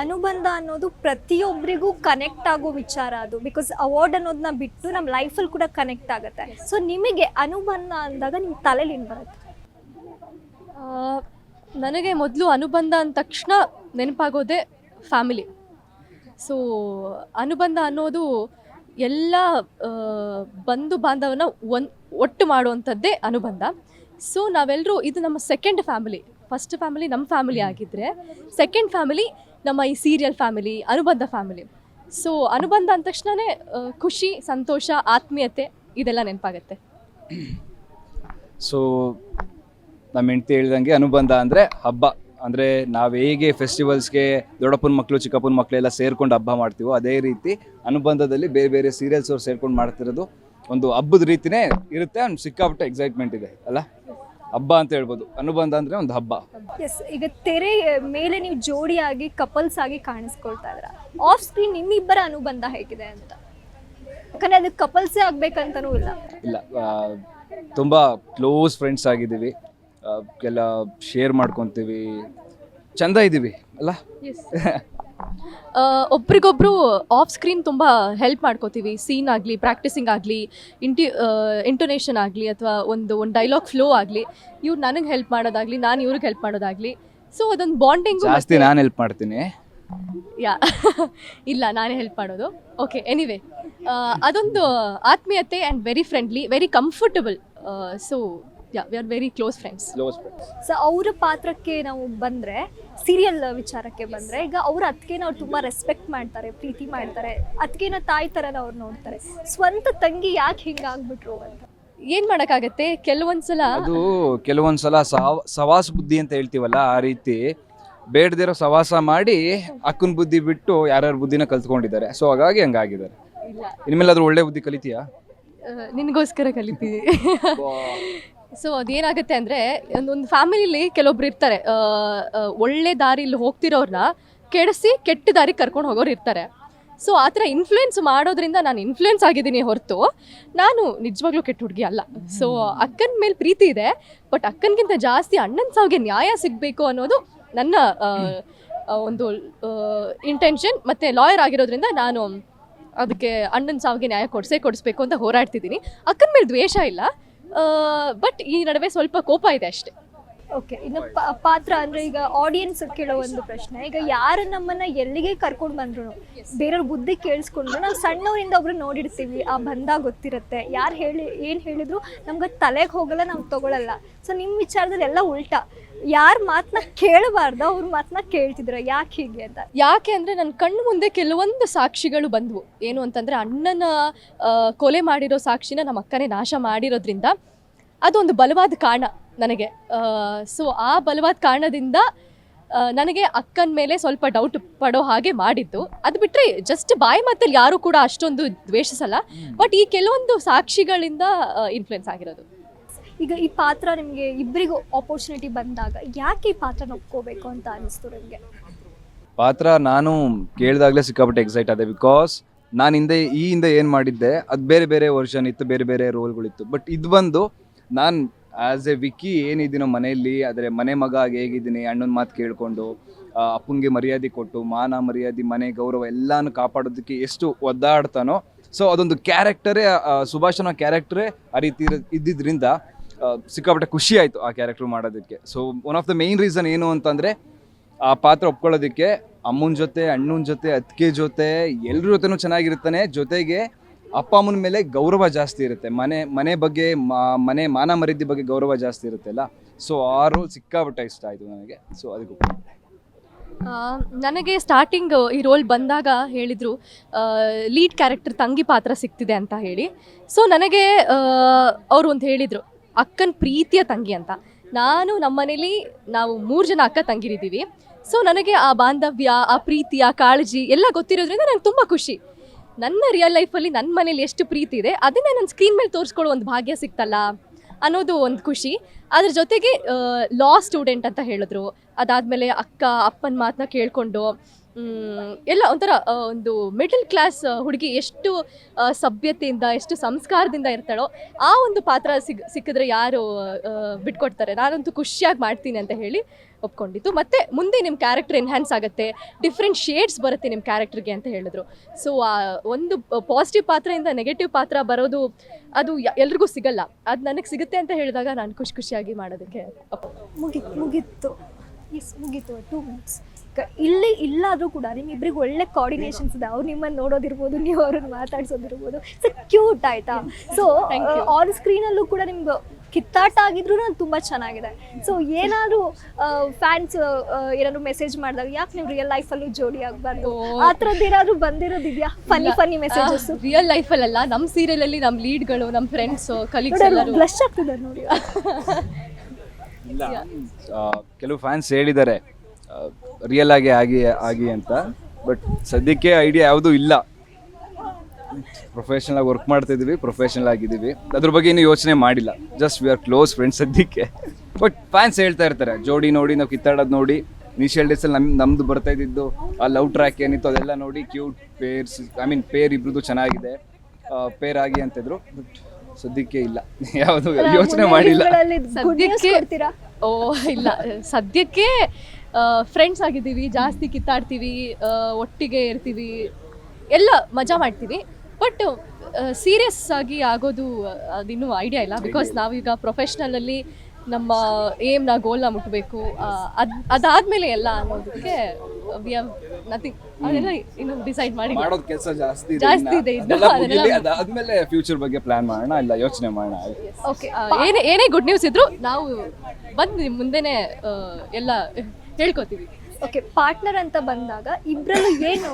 ಅನುಬಂಧ ಅನ್ನೋದು ಪ್ರತಿಯೊಬ್ಬರಿಗೂ ಕನೆಕ್ಟ್ ಆಗೋ ವಿಚಾರ ಅದು. ಬಿಕಾಸ್ ಅವಾರ್ಡ್ ಅನ್ನೋದನ್ನ ಬಿಟ್ಟು ನಮ್ಮ ಲೈಫಲ್ಲಿ ಕೂಡ ಕನೆಕ್ಟ್ ಆಗುತ್ತೆ. ಸೊ ನಿಮಗೆ ಅನುಬಂಧ ಅಂದಾಗ ನಿಮ್ಮ ತಲೆಯಲ್ಲಿ ಏನು ಬರುತ್ತೆ? ನನಗೆ ಮೊದಲು ಅನುಬಂಧ ಅಂದ ತಕ್ಷಣ ನೆನಪಾಗೋದೇ ಫ್ಯಾಮಿಲಿ ಸೊ ಅನುಬಂಧ ಅನ್ನೋದು ಎಲ್ಲ ಬಂಧು ಬಾಂಧವನ ಒನ್, ಒಟ್ಟು ಮಾಡುವಂಥದ್ದೇ ಅನುಬಂಧ. ಸೊ ನಾವೆಲ್ಲರೂ ಇದು ನಮ್ಮ ಸೆಕೆಂಡ್ ಫ್ಯಾಮಿಲಿ ಫಸ್ಟ್ ಫ್ಯಾಮಿಲಿ ನಮ್ಮ ಫ್ಯಾಮಿಲಿ ಆಗಿದ್ದರೆ ಸೆಕೆಂಡ್ ಫ್ಯಾಮಿಲಿ ನಮ್ಮ ಈ serial family Anubandha family so Anubandha ಅಂದ ತಕ್ಷಣವೇ ಖುಷಿ, ಸಂತೋಷ, ಆತ್ಮೀಯತೆ ಇದೆಲ್ಲ ನೆನಪಾಗತ್ತೆ. ಸೊ ನಮ್ಮ ಹೆಂಡತಿ ಹೇಳ್ದಂಗೆ ಅನುಬಂಧ ಅಂದರೆ ಹಬ್ಬ. ಅಂದರೆ ನಾವು ಹೇಗೆ ಫೆಸ್ಟಿವಲ್ಸ್ಗೆ ದೊಡ್ಡಪ್ಪನ ಮಕ್ಕಳು ಚಿಕ್ಕಪ್ಪನ ಮಕ್ಕಳೆಲ್ಲ ಸೇರ್ಕೊಂಡು ಹಬ್ಬ ಮಾಡ್ತೀವೋ ಅದೇ ರೀತಿ ಅನುಬಂಧದಲ್ಲಿ ಬೇರೆ ಬೇರೆ ಸೀರಿಯಲ್ಸ್ ಅವ್ರು ಸೇರ್ಕೊಂಡು ಮಾಡ್ತಿರೋದು ಒಂದು ಹಬ್ಬದ ರೀತಿನೇ ಇರುತ್ತೆ ಅವ್ನು ಸಿಕ್ಕಾಪಟ್ಟೆ ಎಕ್ಸೈಟ್ಮೆಂಟ್ ಇದೆ, ಅಲ್ಲ? ಹಬ್ಬ ಅಂತ ಹೇಳ್ಬೋದು. ಅನುಬಂಧ ಅಂದರೆ ಒಂದು ಹಬ್ಬ. ಎಸ್ ಈಗ ತೆರೆ ಮೇಲೆ ನೀವು ಜೋಡಿಯಾಗಿ ಕಪಲ್ಸ್ ಆಗಿ ಕಾಣಿಸ್ಕೊಳ್ತಾ ಇದ್ರ ಆಫ್ ಸ್ಕ್ರೀನ್ ನಿಮ್ಮಿಬ್ಬರ ಅನುಬಂಧ ಹೇಗಿದೆ ಅಂತ? ಯಾಕಂದ್ರೆ ಅದು ಕಪಲ್ಸೇ ಆಗ್ಬೇಕಂತನೂ ಇಲ್ಲ. ಇಲ್ಲ ತುಂಬ ಕ್ಲೋಸ್ ಫ್ರೆಂಡ್ಸ್ ಆಗಿದ್ದೀವಿ. ಎಲ್ಲ ಶೇರ್ ಮಾಡ್ಕೊತೀವಿ. ಚಂದ ಇದ್ದೀವಿ ಅಲ್ಲ? ಆ, ಒಬ್ರಿಗೊಬ್ರು ಆಫ್ ಸ್ಕ್ರೀನ್ ತುಂಬ ಹೆಲ್ಪ್ ಮಾಡ್ಕೋತೀವಿ. ಸೀನ್ ಆಗಲಿ ಪ್ರಾಕ್ಟೀಸಿಂಗ್ ಆಗಲಿ ಇಂಟಿ ಇಂಟೊನೇಷನ್ ಆಗಲಿ ಅಥವಾ ಒಂದು ಒಂದು ಡೈಲಾಗ್ ಫ್ಲೋ ಆಗಲಿ ಇವ್ರು ನನಗೆ ಹೆಲ್ಪ್ ಮಾಡೋದಾಗಲಿ ನಾನು ಇವ್ರಿಗೆ ಹೆಲ್ಪ್ ಮಾಡೋದಾಗಲಿ. ಸೊ ಅದೊಂದು ಬಾಂಡಿಂಗ್ ಜಾಸ್ತಿ ನಾನು ಹೆಲ್ಪ್ ಮಾಡ್ತೀನಿ. ಯಾ ಇಲ್ಲ ನಾನೇ ಹೆಲ್ಪ್ ಮಾಡೋದು. ಓಕೆ ಎನಿವೆ ಅದೊಂದು ಆತ್ಮೀಯತೆ and very friendly very comfortable so yeah we are very close friends close friends so ಅವರ ಪಾತ್ರಕ್ಕೆ ನಾವು ಬಂದರೆ ಸೀರಿಯಲ್ ವಿಚಾರಕ್ಕೆ ಬಂದರೆ ಈಗ ಅವ್ರ ಅತ್ತಿಗೆನ ಅವ್ರು ತುಂಬ ರೆಸ್ಪೆಕ್ಟ್ ಮಾಡ್ತಾರೆ ಪ್ರೀತಿ ಮಾಡ್ತಾರೆ. ಅತ್ತಿಗೆನ ತಾಯಿ ಥರನ ಅವ್ರು ನೋಡ್ತಾರೆ. ಸ್ವಂತ ತಂಗಿ ಯಾಕೆ ಹಿಂಗಾಗ್ಬಿಟ್ರು ಅಂತ? ಏನು ಮಾಡೋಕ್ಕಾಗತ್ತೆ? ಕೆಲವೊಂದ್ಸಲ ಅದು ಕೆಲವೊಂದ್ಸಲ ಸವಾಸ ಬುದ್ಧಿ ಅಂತ ಹೇಳ್ತೀವಲ್ಲ ಆ ರೀತಿ. ಬೇಡದಿರೋ ಸವಾಸ ಮಾಡಿ ಅಕ್ಕನ ಬುದ್ಧಿ ಬಿಟ್ಟು ಯಾರ್ಯಾರ ಬುದ್ಧಿನ ಕಲ್ತ್ಕೊಂಡಿದ್ದಾರೆ. ಸೊ ಹಾಗಾಗಿ ಹಂಗಾಗಿದ್ದಾರೆ ಇಲ್ಲ. ಇನ್ಮೇಲಾದ್ರೂ ಒಳ್ಳೆ ಬುದ್ಧಿ ಕಲಿತೀಯಾ? ನಿನಗೋಸ್ಕರ ಕಲಿತೀವಿ. ಸೊ ಅದೇನಾಗುತ್ತೆ ಅಂದರೆ ಒಂದೊಂದು ಫ್ಯಾಮಿಲಿಲಿ ಕೆಲವೊಬ್ರು ಇರ್ತಾರೆ. ಒಳ್ಳೆ ದಾರಿಲಿ ಹೋಗ್ತಿರೋರನ್ನ ಕೆಡಿಸಿ ಕೆಟ್ಟ ದಾರಿ ಕರ್ಕೊಂಡು ಹೋಗೋರು ಇರ್ತಾರೆ. ಸೊ ಆ ಥರ ಇನ್ಫ್ಲುಯೆನ್ಸ್ ಮಾಡೋದ್ರಿಂದ ನಾನು ಇನ್ಫ್ಲುಯೆನ್ಸ್ ಆಗಿದ್ದೀನಿ ಹೊರತು. ನಾನು ನಿಜವಾಗ್ಲೂ ಕೆಟ್ಟ ಹುಡುಗಿ ಅಲ್ಲ. ಸೊ ಅಕ್ಕನ ಮೇಲೆ ಪ್ರೀತಿ ಇದೆ ಬಟ್ ಅಕ್ಕನಿಗಿಂತ ಜಾಸ್ತಿ ಅಣ್ಣನ ಸಾವಿಗೆ ನ್ಯಾಯ ಸಿಗಬೇಕು ಅನ್ನೋದು ನನ್ನ ಒಂದು ಇಂಟೆನ್ಷನ್ ಮತ್ತು ಲಾಯರ್ ಆಗಿರೋದ್ರಿಂದ ನಾನು ಅದಕ್ಕೆ ಅಣ್ಣನ ಸಾವಿಗೆ ನ್ಯಾಯ ಕೊಡಿಸೇ ಕೊಡಿಸ್ಬೇಕು ಅಂತ ಹೋರಾಡ್ತಿದ್ದೀನಿ. ಅಕ್ಕನ ಮೇಲೆ ದ್ವೇಷ ಇಲ್ಲ. ಬಟ್ ಈ ನಡುವೆ ಸ್ವಲ್ಪ ಕೋಪ ಇದೆ ಅಷ್ಟೇ. ಓಕೆ ಇನ್ನು ಪಾತ್ರ ಅಂದ್ರೆ ಈಗ ಆಡಿಯನ್ಸ್ ಕೇಳೋ ಒಂದು ಪ್ರಶ್ನೆ. ಈಗ ಯಾರು ನಮ್ಮನ್ನ ಎಲ್ಲಿಗೆ ಕರ್ಕೊಂಡು ಬಂದ್ರು? ಬೇರೆಯವ್ರ ಬುದ್ಧಿ ಕೇಳಿಸ್ಕೊಂಡ್ರು. ನಾವು ಸಣ್ಣವರಿಂದ ಒಬ್ರು ನೋಡಿರ್ತೀವಿ, ಆ ಬಂದ ಗೊತ್ತಿರುತ್ತೆ. ಯಾರು ಹೇಳಿ, ಏನು ಹೇಳಿದ್ರು ನಮ್ಗೆ ತಲೆಗೆ ಹೋಗಲ್ಲ, ನಾವು ತಗೊಳಲ್ಲ. ಸೊ ನಿಮ್ಮ ವಿಚಾರದಲ್ಲಿ ಎಲ್ಲ ಉಲ್ಟಾ. ಯಾರ ಮಾತನ್ನ ಕೇಳಬಾರ್ದು, ಅವ್ರ ಮಾತನ್ನ ಕೇಳ್ತಿದ್ರ. ಯಾಕೆ ಹೀಗೆ ಅಂತ? ಯಾಕೆ ಅಂದರೆ ನನ್ನ ಕಣ್ಣು ಮುಂದೆ ಕೆಲವೊಂದು ಸಾಕ್ಷಿಗಳು ಬಂದವು. ಏನು ಅಂತಂದ್ರೆ ಅಣ್ಣನ ಕೊಲೆ ಮಾಡಿರೋ ಸಾಕ್ಷಿನ ನಮ್ಮ ಅಕ್ಕನೇ ನಾಶ ಮಾಡಿರೋದ್ರಿಂದ ಅದೊಂದು ಬಲವಾದ ಕಾರಣ. ನನಗೆ. ಸೊ ಆ ಬಲವಾದ ಕಾರಣದಿಂದ ನನಗೆ ಅಕ್ಕನ ಮೇಲೆ ಸ್ವಲ್ಪ ಡೌಟ್ ಪಡೋ ಹಾಗೆ ಮಾಡಿದ್ದು. ಅದು ಬಿಟ್ಟರೆ ಜಸ್ಟ್ ಬಾಯಿ ಮಾತಲ್ಲಿ ಯಾರು ಕೂಡ ಅಷ್ಟೊಂದು ದ್ವೇಷಿಸಲ್ಲ. ಬಟ್ ಈ ಕೆಲವೊಂದು ಸಾಕ್ಷಿಗಳಿಂದ ಇನ್ಫ್ಲುಯೆನ್ಸ್ ಆಗಿರೋದು. ಈಗ ಈ ಪಾತ್ರ ನಿಮಗೆ ಇಬ್ಬರಿಗೂ ಆಪರ್ಚುನಿಟಿ ಬಂದಾಗ ಯಾಕೆ ಈ ಪಾತ್ರ ಒಪ್ಕೋಬೇಕು ಅಂತ ಅನಿಸ್ತು ನಿಮಗೆ? ಪಾತ್ರ ನಾನು ಕೇಳಿದಾಗಲೇ ಸಿಕ್ಕಾಪಟ್ಟೆ ಎಕ್ಸೈಟ್ ಆದೆ ಬಿಕಾಸ್ ನಾನು ಹಿಂದೆ ಈ ಹಿಂದೆ ಏನು ಮಾಡಿದ್ದೆ ಅದು ಬೇರೆ ಬೇರೆ ವರ್ಷನ್ ಇತ್ತು ಬೇರೆ ಬೇರೆ ರೋಲ್ಗಳಿತ್ತು ಬಟ್ ಇದು ಬಂದು ನಾನು ಆ್ಯಸ್ ಎ ವಿಕ್ಕಿ ಏನಿದ್ದೀನೋ ಮನೆಯಲ್ಲಿ, ಆದರೆ ಮನೆ ಮಗ ಆಗಿ ಹೇಗಿದ್ದೀನಿ ಅಣ್ಣನ ಮಾತು ಕೇಳಿಕೊಂಡು ಅಪ್ಪನಿಗೆ ಮರ್ಯಾದೆ ಕೊಟ್ಟು, ಮಾನ ಮರ್ಯಾದೆ, ಮನೆ ಗೌರವ ಎಲ್ಲಾನು ಕಾಪಾಡೋದಕ್ಕೆ ಎಷ್ಟು ಒದ್ದಾಡ್ತಾನೋ ಸೊ ಅದೊಂದು ಕ್ಯಾರೆಕ್ಟರೇ ಸುಭಾಷನ ಕ್ಯಾರೆಕ್ಟರೇ ಆ ರೀತಿ ಇದ್ದಿದ್ದರಿಂದ ಸಿಕ್ಕಾಪಟ್ಟೆ ಖುಷಿ ಆಯಿತು ಆ ಕ್ಯಾರೆಕ್ಟರ್ ಮಾಡೋದಕ್ಕೆ. So one of the main reason ಏನು ಅಂತಂದರೆ, ಆ ಪಾತ್ರ ಒಪ್ಕೊಳ್ಳೋದಕ್ಕೆ, ಅಮ್ಮನ ಜೊತೆ, ಅಣ್ಣನ ಜೊತೆ, ಅತ್ತಿಗೆ ಜೊತೆ ಎಲ್ಲರ ಜೊತೆನೂ ಚೆನ್ನಾಗಿರ್ತಾನೆ ಜೊತೆಗೆ ಅಪ್ಪ ಅಮ್ಮನ ಮೇಲೆ ಗೌರವ ಜಾಸ್ತಿ ಇರುತ್ತೆ. ಮನೆ ಮನೆ ಬಗ್ಗೆ ಮನೆ ಮಾನ ಮರ್ಯಾದೆ ಬಗ್ಗೆ ಗೌರವ ಜಾಸ್ತಿ ಇರುತ್ತಲ್ಲ ಸೊ ಆ ರೋಲ್ ಇಷ್ಟ ಆಯಿತು ನನಗೆ. ಸೊ ಅದಕ್ಕೆ ನನಗೆ ಸ್ಟಾರ್ಟಿಂಗ್ ಈ ರೋಲ್ ಬಂದಾಗ ಹೇಳಿದರು ಲೀಡ್ ಕ್ಯಾರೆಕ್ಟರ್ ತಂಗಿ ಪಾತ್ರ ಸಿಗ್ತಿದೆ ಅಂತ ಹೇಳಿ. ಸೊ ನನಗೆ ಅವರು ಒಂದು ಹೇಳಿದರು, ಅಕ್ಕನ ಪ್ರೀತಿಯ ತಂಗಿ ಅಂತ. ನಾನು ನಮ್ಮನೇಲಿ ನಾವು ಮೂರು ಜನ ಅಕ್ಕ ತಂಗಿರಿದ್ದೀವಿ. ಸೊ ನನಗೆ ಆ ಬಾಂಧವ್ಯ, ಆ ಪ್ರೀತಿ, ಆ ಕಾಳಜಿ ಎಲ್ಲ ಗೊತ್ತಿರೋದ್ರಿಂದ ನಂಗೆ ತುಂಬ ಖುಷಿ. ನನ್ನ ರಿಯಲ್ ಲೈಫಲ್ಲಿ ನನ್ನ ಮನೇಲಿ ಎಷ್ಟು ಪ್ರೀತಿ ಇದೆ, ಅದನ್ನೇ ನನ್ನ ಸ್ಕ್ರೀನ್ ಮೇಲೆ ತೋರಿಸ್ಕೊಳ್ಳೋ ಒಂದು ಭಾಗ್ಯ ಸಿಕ್ತಲ್ಲ ಅನ್ನೋದು ಒಂದು ಖುಷಿ. ಅದ್ರ ಜೊತೆಗೆ ಲಾ ಸ್ಟೂಡೆಂಟ್ ಅಂತ ಹೇಳಿದ್ರು. ಅದಾದಮೇಲೆ ಅಕ್ಕ, ಅಪ್ಪನ ಮಾತನ್ನ ಕೇಳಿಕೊಂಡು ಎಲ್ಲ ಒಂಥರ ಒಂದು ಮಿಡಲ್ ಕ್ಲಾಸ್ ಹುಡುಗಿ ಎಷ್ಟು ಆ, ಸಭ್ಯತೆಯಿಂದ ಎಷ್ಟು ಸಂಸ್ಕಾರದಿಂದ ಇರ್ತಾಳೋ ಆ ಒಂದು ಪಾತ್ರ ಸಿಗ್ ಸಿಕ್ಕಿದ್ರೆ ಯಾರು ಆ, ಬಿಟ್ಕೊಡ್ತಾರೆ. ನಾನಂತೂ ಖುಷಿಯಾಗಿ ಮಾಡ್ತೀನಿ ಅಂತ ಹೇಳಿ ಒಪ್ಕೊಂಡಿತ್ತು ಮತ್ತು ಮುಂದೆ ನಿಮ್ಮ ಕ್ಯಾರೆಕ್ಟರ್ ಎನ್ಹ್ಯಾನ್ಸ್ ಆಗುತ್ತೆ ಡಿಫ್ರೆಂಟ್ ಶೇಡ್ಸ್ ಬರುತ್ತೆ ನಿಮ್ಮ ಕ್ಯಾರೆಕ್ಟರ್ಗೆ ಅಂತ ಹೇಳಿದ್ರು. ಸೊ ಒಂದು ಪಾಸಿಟಿವ್ ಪಾತ್ರದಿಂದ ನೆಗೆಟಿವ್ ಪಾತ್ರ ಬರೋದು ಅದು ಎಲ್ರಿಗೂ ಸಿಗಲ್ಲ. ಅದು ನನಗೆ ಸಿಗುತ್ತೆ ಅಂತ ಹೇಳಿದಾಗ ನಾನು ಖುಷಿ ಖುಷಿಯಾಗಿ ಮಾಡೋದಕ್ಕೆ ಮುಗಿತ್ತು ಮುಗಿತ್ತು ಮುಗೀತು. ಟೂ ಮಿನಿಟ್ಸ್ ಇಲ್ಲಿ ಇಲ್ಲಾದರೂ ಕೂಡ ನಿಮ್ಮಿಬ್ಬರಿಗೆ ಒಳ್ಳೆ ಕೋರ್ಡಿನೇಷನ್ಸ್ ಇದೆ. ಅವ್ರು ನಿಮ್ಮನ್ನು ನೋಡೋದಿರ್ಬೋದು ನೀವು ಅವ್ರನ್ನ ಮಾತಾಡ್ಸೋದಿರ್ಬೋದು. ಸೊ ಕ್ಯೂಟ್ ಆಯ್ತಾ? ಸೊ ಆನ್ ಸ್ಕ್ರೀನ್ ಆನ್ ಸ್ಕ್ರೀನಲ್ಲೂ ಕೂಡ ನಿಮ್ಗೆ ಕಿತ್ತಾಟ ಆಗಿದ್ರು ಅದು ತುಂಬ ಚೆನ್ನಾಗಿದೆ. ಸೊ ಏನಾದ್ರೂ ಫ್ಯಾನ್ಸ್ ಏನಾದ್ರು ಮೆಸೇಜ್ ಮಾಡಿದಾಗ ಯಾಕೆ ನೀವು ರಿಯಲ್ ಲೈಫಲ್ಲೂ ಜೋಡಿ ಆಗಬಾರ್ದು? ಆ ಥರದ್ದು ಏನಾದ್ರು ಬಂದಿರೋದಿದೆಯಾ? ಫನ್ನಿ ಫನ್ನಿ ಮೆಸೇಜಸ್ ರಿಯಲ್ ಲೈಫಲ್ಲ ನಮ್ಮ ಸೀರಿಯಲಲ್ಲಿ ನಮ್ಮ ಲೀಡ್ಗಳು ನಮ್ಮ ಫ್ರೆಂಡ್ಸು ಕಲೀಗ್ಸ್ ಎಲ್ಲರೂ. ಬ್ಲಶ್ ಆಗ್ತಿದ್ದಾರೆ ನೋಡಿ. ಇಲ್ಲ. ಕೆಲವು ಫ್ಯಾನ್ಸ್ ಹೇಳಿದ್ದಾರೆ. ರಿಯಲ್ ಆಗಿ ಆಗಿ ಆಗಿ ಅಂತ. ಬಟ್ ಸದ್ಯಕ್ಕೆ ಐಡಿಯಾ ಯಾವುದೂ ಇಲ್ಲ. ಪ್ರೊಫೆಷನಲ್ ಆಗಿ ವರ್ಕ್ ಮಾಡ್ತಾ ಇದೀವಿ ಪ್ರೊಫೆಷನಲ್ ಆಗಿದ್ದೀವಿ. ಅದ್ರ ಬಗ್ಗೆ ಇನ್ನೂ ಯೋಚನೆ ಮಾಡಿಲ್ಲ. Just we are close friends ಸದ್ಯಕ್ಕೆ. ಬಟ್ ಫ್ಯಾನ್ಸ್ ಹೇಳ್ತಾ ಇರ್ತಾರೆ, ಜೋಡಿ ನೋಡಿ, ನಾವು ಕಿತ್ತಾಡೋದು ನೋಡಿ. ಇನಿಷಿಯಲ್ ಡೇಸಲ್ಲಿ ನಮ್, ನಮ್ದು ಬರ್ತಾ ಇದ್ದಿದ್ದು, ಆ ಲವ್ ಟ್ರ್ಯಾಕ್ ಏನಿತ್ತು ಅದೆಲ್ಲ ನೋಡಿ cute pairs I mean pair ಇಬ್ರದ್ದು ಚೆನ್ನಾಗಿದೆ. ಪೇರ್ ಆಗಿ ಅಂತಿದ್ರು ಬಟ್ ಸದ್ಯಕ್ಕೆ ಇಲ್ಲ. ಯಾವುದು ಯೋಚನೆ ಮಾಡಿಲ್ಲ. ಸದ್ಯಕ್ಕೆ ಓ, ಇಲ್ಲ. ಸದ್ಯಕ್ಕೆ ಫ್ರೆಂಡ್ಸ್ ಆಗಿದ್ದೀವಿ ಜಾಸ್ತಿ ಕಿತ್ತಾಡ್ತೀವಿ ಒಟ್ಟಿಗೆ ಇರ್ತೀವಿ ಎಲ್ಲ ಮಜಾ ಮಾಡ್ತೀವಿ. ಬಟ್ ಸೀರಿಯಸ್ ಆಗಿ ಆಗೋದು ಅದಿನ್ನು ಐಡಿಯಾ ಇಲ್ಲ ಬಿಕಾಸ್ ನಾವೀಗ ಪ್ರೊಫೆಷ್ನಲಲ್ಲಿ ನಮ್ಮ ಏಮ್ನ ಗೋಲ್ನ ಮುಟ್ಟಬೇಕು ಅದು ಅದಾದಮೇಲೆ ಎಲ್ಲ ಅನ್ನೋದಕ್ಕೆ ವಿ ಹ್ಯಾವ್ ನಥಿಂಗ್ ಅದೆಲ್ಲ ಇನ್ನು ಡಿಸೈಡ್ ಮಾಡಿ. ಮಾಡೋದು ಕೆಲಸ ಜಾಸ್ತಿ ಇದೆ ಜಾಸ್ತಿ ಇದೆ ಅದಾದ್ಮೇಲೆ ಫ್ಯೂಚರ್ ಬಗ್ಗೆ ಪ್ಲಾನ್ ಮಾಡೋಣ ಇಲ್ಲ ಯೋಚನೆ ಮಾಡೋಣ? ಓಕೆ ಏನೇ ಏನೇ ಗುಡ್ ನ್ಯೂಸ್ ಇದ್ರು ನಾವು ಬಂದು ಮುಂದೆನೆ ಎಲ್ಲ ಹೇಳ್ಕೊತೀವಿ. ಓಕೆ ಪಾರ್ಟ್ನರ್ ಅಂತ ಬಂದಾಗ ಇಬ್ಬರಲ್ಲೂ ಏನು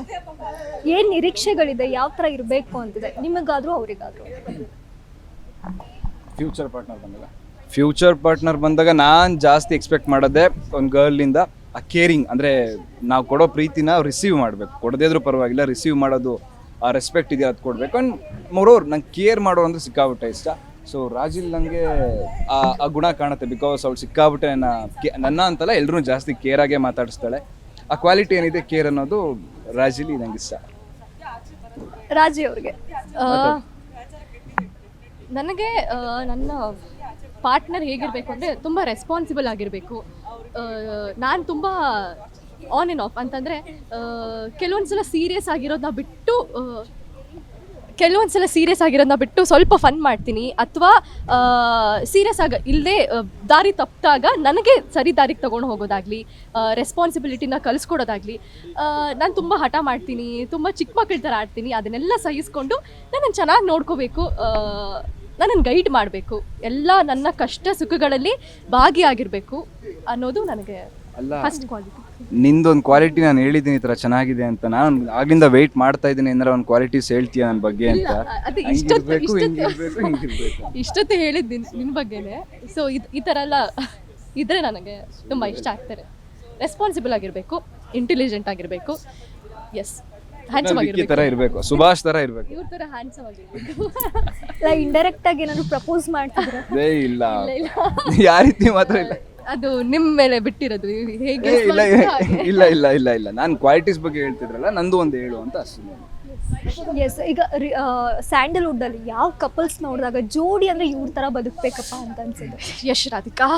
ಏನು ನಿರೀಕ್ಷೆಗಳಿದೆ ಯಾವ ಥರ ಇರಬೇಕು ಅಂತಿದೆ? ನಿಮಗಾದರೂ ಅವರಿಗಾದರೂ? ಫ್ಯೂಚರ್ ಪಾರ್ಟ್ನರ್ ಬಂದಾಗ ಫ್ಯೂಚರ್ ಪಾರ್ಟ್ನರ್ ಬಂದಾಗ ನಾನು ಜಾಸ್ತಿ ಎಕ್ಸ್ಪೆಕ್ಟ್ ಮಾಡೋದೇ ಒಂದು ಗರ್ಲಿಂದ ಆ ಕೇರಿಂಗ್ ಅಂದರೆ ನಾವು ಕೊಡೋ ಪ್ರೀತಿನ ರಿಸೀವ್ ಮಾಡಬೇಕು. ಕೊಡದೇ ಇದ್ರೂ ಪರವಾಗಿಲ್ಲ ರಿಸೀವ್ ಮಾಡೋದು ಆ ರೆಸ್ಪೆಕ್ಟ್ ಇದೆಯಾ ಅದು ಕೊಡಬೇಕು. ಆ್ಯಂಡ್ ಮೊರೋರ್ ನಂಗೆ ಕೇರ್ ಮಾಡೋರು ಅಂದರೆ ಸಿಕ್ಕಾಬಿಟ್ಟೆ ಇಷ್ಟ. ಸೊ ರಾಜಿಲ್ ನನಗೆ ಆ ಗುಣ ಕಾಣುತ್ತೆ ಬಿಕಾಸ್ ಅವಳು ಸಿಕ್ಕಾಬಿಟ್ಟೆ ನನ್ನ ನನ್ನ ಅಂತಲ್ಲ ಎಲ್ಲರೂ ಜಾಸ್ತಿ ಕೇರಾಗೆ ಮಾತಾಡಿಸ್ತಾಳೆ. ಆ ಕ್ವಾಲಿಟಿ ಏನಿದೆ ಕೇರ್ ಅನ್ನೋದು ರಾಜಿಲಿ ನಂಗೆ ಇಷ್ಟ. ರಾಜಿ ಅವ್ರಿಗೆ. ನನಗೆ ನನ್ನ ಪಾರ್ಟ್ನರ್ ಹೇಗಿರಬೇಕು ಅಂದರೆ ತುಂಬ ರೆಸ್ಪಾನ್ಸಿಬಲ್ ಆಗಿರಬೇಕು. ನಾನು ತುಂಬ ಆನ್ ಆ್ಯಂಡ್ ಆಫ್ ಅಂತಂದರೆ ಕೆಲವೊಂದು ಸಲ ಸೀರಿಯಸ್ ಆಗಿರೋದನ್ನ ಬಿಟ್ಟು ಕೆಲವೊಂದು ಸಲ ಸೀರಿಯಸ್ ಆಗಿರೋದನ್ನ ಬಿಟ್ಟು ಸ್ವಲ್ಪ ಫನ್ ಮಾಡ್ತೀನಿ. ಅಥವಾ ಸೀರಿಯಸ್ ಆಗ ಇಲ್ಲದೆ ದಾರಿ ತಪ್ಪಿದಾಗ ನನಗೆ ಸರಿ ದಾರಿಗೆ ತೊಗೊಂಡು ಹೋಗೋದಾಗಲಿ ರೆಸ್ಪಾನ್ಸಿಬಿಲಿಟಿನ ಕಲಿಸ್ಕೊಡೋದಾಗಲಿ ನಾನು ತುಂಬ ಹಠ ಮಾಡ್ತೀನಿ, ತುಂಬ ಚಿಕ್ಕ ಮಕ್ಕಳ ಥರ ಆಡ್ತೀನಿ, ಅದನ್ನೆಲ್ಲ ಸಹಿಸ್ಕೊಂಡು ನನ್ನನ್ನು ಚೆನ್ನಾಗಿ ನೋಡ್ಕೋಬೇಕು ನನ್ನನ್ನು ಗೈಡ್ ಮಾಡಬೇಕು. ಎಲ್ಲ ನನ್ನ ಕಷ್ಟ ಸುಖಗಳಲ್ಲಿ ಭಾಗಿಯಾಗಿರಬೇಕು ಅನ್ನೋದು ನನಗೆ ಅಲ್ಲ ಫಸ್ಟ್ ಕ್ವಾಲಿಟಿ ನಿಂದೊಂದು ಕ್ವಾಲಿಟಿ ನಾನು ಹೇಳಿದ್ದೀನಿ ಈ ಥರ ಚೆನ್ನಾಗಿದೆ ಅಂತ. ನಾನು ಆಗಿಂದ ವೇಟ್ ಮಾಡ್ತಾ ಇದ್ದೀನಿ ಅಂದ್ರೆ ಒಂದು ಕ್ವಾಲಿಟೀಸ್ ಹೇಳ್ತೀಯ ನನ್ನ ಬಗ್ಗೆ ಅಂತ. ಅದು ಇಷ್ಟೊತ್ತು ಹೇಳಿದ್ದೀನಿ ಹಿಂಗಿರ್ಬೇಕು ಹಿಂಗಿರ್ಬೇಕು. ಇಷ್ಟೊತ್ತು ಹೇಳಿದ್ದು ನಿನ್ನ ಬಗ್ಗೆನೇ. ಸೊ ಇದು ಈ ಥರ ಎಲ್ಲ ಇದ್ರೆ ನನಗೆ ತುಂಬ ಇಷ್ಟ ಆಗ್ತಾರೆ. ರೆಸ್ಪಾನ್ಸಿಬಲ್ ಆಗಿರಬೇಕು ಇಂಟೆಲಿಜೆಂಟ್ ಆಗಿರಬೇಕು. ಎಸ್ ಹ್ಯಾಂಡ್ಸಮ್ ವಿಕ್ಕಿ ಆಗಿರಬೇಕು. ತರ ಇರ್ಬೇಕು ಸುಭಾಷ್ ತರ ಇರ್ಬೇಕು. ಇವ್ರ ಥರ ಹ್ಯಾಂಡ್ಸಮ್ ಆಗಿರಬೇಕು. ಇಲ್ಲ ಇಂಡೈರೆಕ್ಟ್ ಆಗಿ ಏನಾದ್ರು ಪ್ರಪೋಸ್ ಮಾಡ್ತಿದ್ರೆ ಯಾರೀತಿ ಇಲ್ಲ. ಇಲ್ಲ ಯಾವ ರೀತಿ ಮಾತ್ರ ಇಲ್ಲ. ಅದು ನಿಮ್ಮ ಮೇಲೆ ಬಿಟ್ಟಿರೋದು. ಹೇಗೆ ಏ, ಇಲ್ಲ ಇಲ್ಲ ಇಲ್ಲ ಇಲ್ಲ ಇಲ್ಲ. ನಾನು ಕ್ವಾಲಿಟೀಸ್ ಬಗ್ಗೆ ಹೇಳ್ತಿದ್ರಲ್ಲ ನಂದು ಒಂದು ಹೇಳು ಅಂತ ಅಷ್ಟೇ ಎಸ್ ಈಗ ಸ್ಯಾಂಡಲ್ವುಡ್ ಅಲ್ಲಿ ಯಾವ ಕಪಲ್ಸ್ ನೋಡಿದಾಗ ಜೋಡಿ ಅಂದ್ರೆ ಇವ್ರ ತರ ಬದುಕ್ಬೇಕಪ್ಪ ಅಂತ ಅನ್ಸುತ್ತೆ. ಯಶ್ ರಾಧಿಕಾ.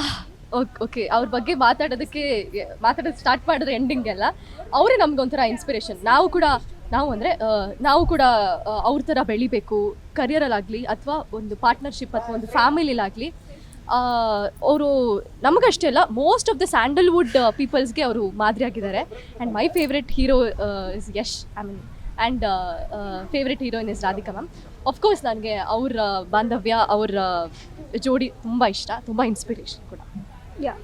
ಓಕೆ ಅವ್ರ ಬಗ್ಗೆ ಮಾತಾಡೋದಕ್ಕೆ ಮಾತಾಡೋದು ಸ್ಟಾರ್ಟ್ ಮಾಡಿದ್ರೆ ಎಂಡಿಂಗ್ ಎಲ್ಲ ಅವರೇ ನಮ್ಗೊಂಥರ ಇನ್ಸ್ಪಿರೇಷನ್ ನಾವು ಕೂಡ ನಾವು ಅಂದರೆ ನಾವು ಕೂಡ ಅವ್ರ ಥರ ಬೆಳಿಬೇಕು. ಕರಿಯರಲ್ಲಾಗಲಿ ಅಥವಾ ಒಂದು ಪಾರ್ಟ್ನರ್ಶಿಪ್ ಅಥವಾ ಒಂದು ಫ್ಯಾಮಿಲಿಲಾಗಲಿ ಅವರು ನಮಗಷ್ಟೇ ಅಲ್ಲ ಮೋಸ್ಟ್ ಆಫ್ ದ ಸ್ಯಾಂಡಲ್ವುಡ್ ಪೀಪಲ್ಸ್ಗೆ ಅವರು ಮಾದರಿಯಾಗಿದ್ದಾರೆ and my favourite hero is Yash I mean and favourite heroine is Radhika ma'am of course ನನಗೆ ಅವ್ರ ಬಾಂಧವ್ಯ ಅವ್ರ ಜೋಡಿ ತುಂಬ ಇಷ್ಟ ತುಂಬ ಇನ್ಸ್ಪಿರೇಷನ್ ಕೂಡ. ಯಾ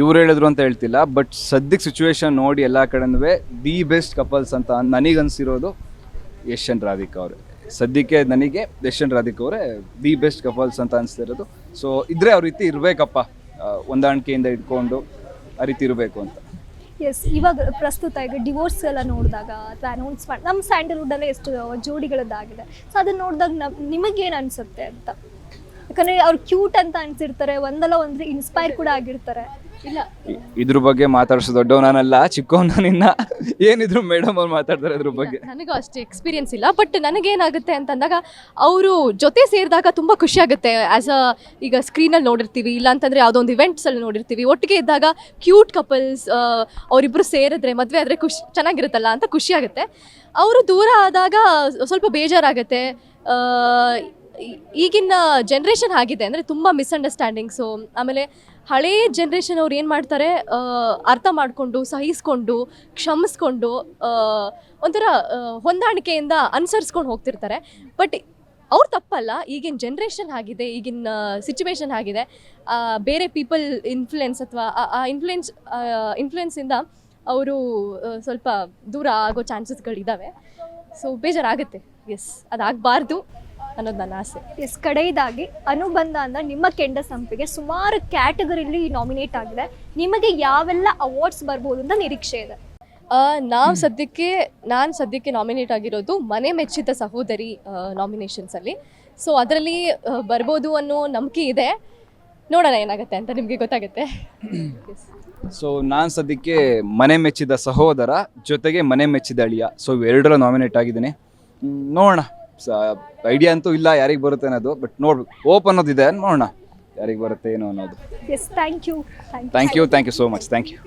ಇವ್ರು ಹೇಳಿದ್ರು ಅಂತ ಹೇಳ್ತಿಲ್ಲ ಬಟ್ ಸದ್ಯಕ್ಕೆ ಸಿಚುವೇಶನ್ ನೋಡಿ ಎಲ್ಲ ಕಡೆನೂ ದಿ ಬೆಸ್ಟ್ ಕಪಲ್ಸ್ ಅಂತ ನನಗನ್ಸಿರೋದು ಯಶ್ ಅಂಡ್ ರಾಧಿಕಾ ಅವರು. ಸದ್ಯಕ್ಕೆ ನನಗೆ ಯಶ್ ಅಂಡ್ ರಾಧಿಕಾ ಅವರೇ ದಿ ಬೆಸ್ಟ್ ಕಪಲ್ಸ್ ಅಂತ ಅನಿಸ್ತಿರೋದು. ಸೊ ಇದ್ರೆ ಆ ರೀತಿ ಇರಬೇಕಪ್ಪ. ಹೊಂದಾಣಿಕೆಯಿಂದ ಇಟ್ಕೊಂಡು ಆ ರೀತಿ ಇರಬೇಕು ಅಂತ. ಎಸ್ ಇವಾಗ ಪ್ರಸ್ತುತ ಈಗ ಡಿವೋರ್ಸ್ ಎಲ್ಲ ನೋಡಿದಾಗ ಅಥವಾ ಅನೌನ್ಸ್ ಮಾಡಿ ನಮ್ಮ ಸ್ಯಾಂಡಲ್ವುಡ್ ಅಲ್ಲೇ ಎಷ್ಟು ಜೋಡಿಗಳದ್ದಾಗಿದೆ. ಸೊ ಅದನ್ನ ನೋಡಿದಾಗ ನಮ್, ನಿಮಗೇನು ಅನಿಸುತ್ತೆ ಅಂತ? ಯಾಕಂದರೆ ಅವ್ರು ಕ್ಯೂಟ್ ಅಂತ ಅನ್ಸಿರ್ತಾರೆ, ಒಂದಲ್ಲ ಒಂದು ಇನ್ಸ್ಪೈರ್ ಕೂಡ ಆಗಿರ್ತಾರೆ. ಇದ್ರ ಬಗ್ಗೆ ಮಾತಾಡ್ಸೋ ದೊಡ್ಡವ್ ನಾನಲ್ಲ ಚಿಕ್ಕವ್ ನಾನಿನ್ನ ಏನಿದ್ರು ಮೇಡಮ್ ಅವ್ರು ಮಾತಾಡ್ತಾರೆ ಅದ್ರ ಬಗ್ಗೆ. ನನಗೂ ಅಷ್ಟು ಎಕ್ಸ್ಪೀರಿಯನ್ಸ್ ಇಲ್ಲ ಬಟ್ ನನಗೇನಾಗುತ್ತೆ ಅಂತಂದಾಗ ಅವರು ಜೊತೆ ಸೇರಿದಾಗ ತುಂಬ ಖುಷಿ ಆಗುತ್ತೆ. ಆ್ಯಸ್ ಅ ಈಗ ಸ್ಕ್ರೀನಲ್ಲಿ ನೋಡಿರ್ತೀವಿ ಇಲ್ಲ ಅಂತಂದರೆ ಯಾವುದೋ ಒಂದು ಇವೆಂಟ್ಸಲ್ಲಿ ನೋಡಿರ್ತೀವಿ. ಒಟ್ಟಿಗೆ ಇದ್ದಾಗ ಕ್ಯೂಟ್ ಕಪಲ್ಸ್ ಅವರಿಬ್ಬರು ಸೇರಿದ್ರೆ ಮದುವೆ ಆದರೆ ಖುಷಿ ಚೆನ್ನಾಗಿರುತ್ತಲ್ಲ ಅಂತ ಖುಷಿ ಆಗುತ್ತೆ. ಅವರು ದೂರ ಆದಾಗ ಸ್ವಲ್ಪ ಬೇಜಾರಾಗುತ್ತೆ. ಈಗಿನ ಜನ್ರೇಷನ್ ಆಗಿದೆ ಅಂದರೆ ತುಂಬ ಮಿಸ್ಅಂಡರ್ಸ್ಟ್ಯಾಂಡಿಂಗ್ಸು ಆಮೇಲೆ ಹಳೇ ಜನ್ರೇಷನ್ ಅವ್ರು ಏನು ಮಾಡ್ತಾರೆ? ಅರ್ಥ ಮಾಡಿಕೊಂಡು, ಸಹಿಸ್ಕೊಂಡು, ಕ್ಷಮಿಸ್ಕೊಂಡು ಒಂಥರ ಹೊಂದಾಣಿಕೆಯಿಂದ ಅನುಸರಿಸ್ಕೊಂಡು ಹೋಗ್ತಿರ್ತಾರೆ. ಬಟ್ ಅವ್ರು ತಪ್ಪಲ್ಲ. ಈಗಿನ ಜನ್ರೇಷನ್ ಆಗಿದೆ, ಈಗಿನ ಸಿಚುವೇಶನ್ ಆಗಿದೆ. ಬೇರೆ ಪೀಪಲ್ ಇನ್ಫ್ಲುಯೆನ್ಸ್ ಅಥವಾ, ಆ ಇನ್ಫ್ಲುಯೆನ್ಸ್ ಇನ್ಫ್ಲುಯೆನ್ಸಿಂದ ಅವರು ಸ್ವಲ್ಪ ದೂರ ಆಗೋ ಚಾನ್ಸಸ್ಗಳಿದ್ದಾವೆ ಸೊ ಬೇಜಾರಾಗುತ್ತೆ. ಎಸ್ ಅದಾಗಬಾರ್ದು. ಅನ್ನೋದು ನನ್ನ ಆಸೆ. ಎಸ್ ಕಡೆಯದಾಗಿ ಅನುಬಂಧ ಅಂದ್ರೆ ನಿಮ್ಮ ಕೆಂಡ ಸಂಪಿಗೆ ಸುಮಾರು ಕ್ಯಾಟಗರಿಲಿ ನಾಮಿನೇಟ್ ಆಗಿದೆ. ನಿಮಗೆ ಯಾವೆಲ್ಲ ಅವಾರ್ಡ್ಸ್ ಬರ್ಬೋದು ಅಂತ ನಿರೀಕ್ಷೆ ಇದೆ? ನಾವು ಸದ್ಯಕ್ಕೆ ನಾನು ಸದ್ಯಕ್ಕೆ ನಾಮಿನೇಟ್ ಆಗಿರೋದು ಮನೆ ಮೆಚ್ಚಿದ ಸಹೋದರಿ ನಾಮಿನೇಷನ್ಸಲ್ಲಿ ಸೊ ಅದರಲ್ಲಿ ಬರ್ಬೋದು ಅನ್ನೋ ನಂಬಿಕೆ ಇದೆ. ನೋಡೋಣ ಏನಾಗುತ್ತೆ ಅಂತ ನಿಮಗೆ ಗೊತ್ತಾಗುತ್ತೆ. ಸೊ ನಾನು ಸದ್ಯಕ್ಕೆ ಮನೆ ಮೆಚ್ಚಿದ ಸಹೋದರ ಜೊತೆಗೆ ಮನೆ ಮೆಚ್ಚಿದ ಅಳಿಯ. ಸೊ ಇವೆರಡರ ನಾಮಿನೇಟ್ ಆಗಿದ್ದೀನಿ. ನೋಡೋಣ. ಐಡಿಯಾ ಅಂತೂ ಇಲ್ಲ ಯಾರಿಗೆ ಬರುತ್ತೆ ಅನ್ನೋದು ಬಟ್ ನೋಡ್ಬೇಕು ಓಪ್ ಅನ್ನೋದಿದೆ ನೋಡೋಣ ಯಾರಿಗೆ ಬರುತ್ತೆ ಏನು ಅನ್ನೋದು. Yes thank you thank you thank you thank you so much thank you